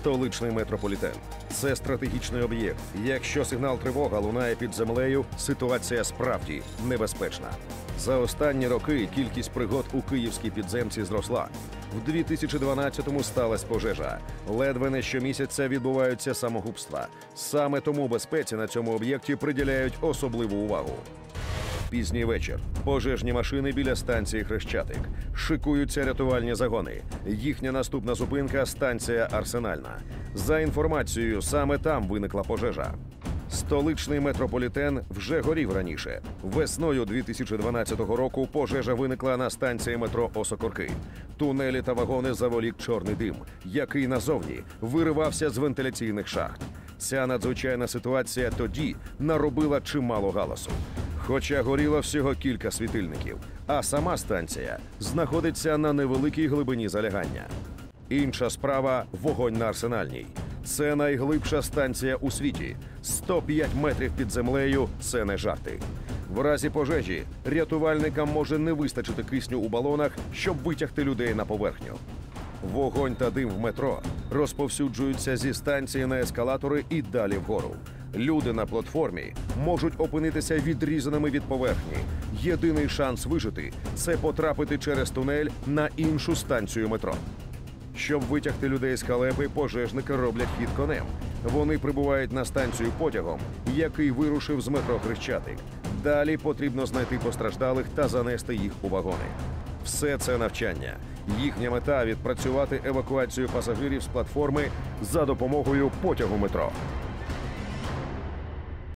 Столичний метрополітен це стратегічний об'єкт. Якщо сигнал тривога лунає під землею, ситуація справді небезпечна. За останні роки кількість пригод у київській підземці зросла. В 2012-му сталася пожежа. Ледве не щомісяця відбуваються самогубства. Саме тому безпеці на цьому об'єкті приділяють особливу увагу. Пізній вечір. Пожежні машини біля станції Хрещатик. Шикуються рятувальні загони. Їхня наступна зупинка станція Арсенальна. За інформацією, саме там виникла пожежа. Столичний метрополітен вже горів раніше. Весною 2012 року пожежа виникла на станції метро Осокорки. Тунелі та вагони заволік чорний дим, який назовні виривався з вентиляційних шахт. Ця надзвичайна ситуація тоді наробила чимало галасу. Хоча горіло всього кілька світильників, а сама станція знаходиться на невеликій глибині залягання. Інша справа вогонь на арсенальній. Це найглибша станція у світі. 105 метрів під землею це не жарти. В разі пожежі рятувальникам може не вистачити кисню у балонах, щоб витягти людей на поверхню. Вогонь та дим в метро розповсюджуються зі станції на ескалатори і далі вгору. Люди на платформі можуть опинитися відрізаними від поверхні. Єдиний шанс вижити це потрапити через тунель на іншу станцію метро. Щоб витягти людей з халепи, пожежники роблять хід конем. Вони прибувають на станцію потягом, який вирушив з метро Хрещатик. Далі потрібно знайти постраждалих та занести їх у вагони. Все це навчання. Їхня мета відпрацювати евакуацію пасажирів з платформи за допомогою потягу метро.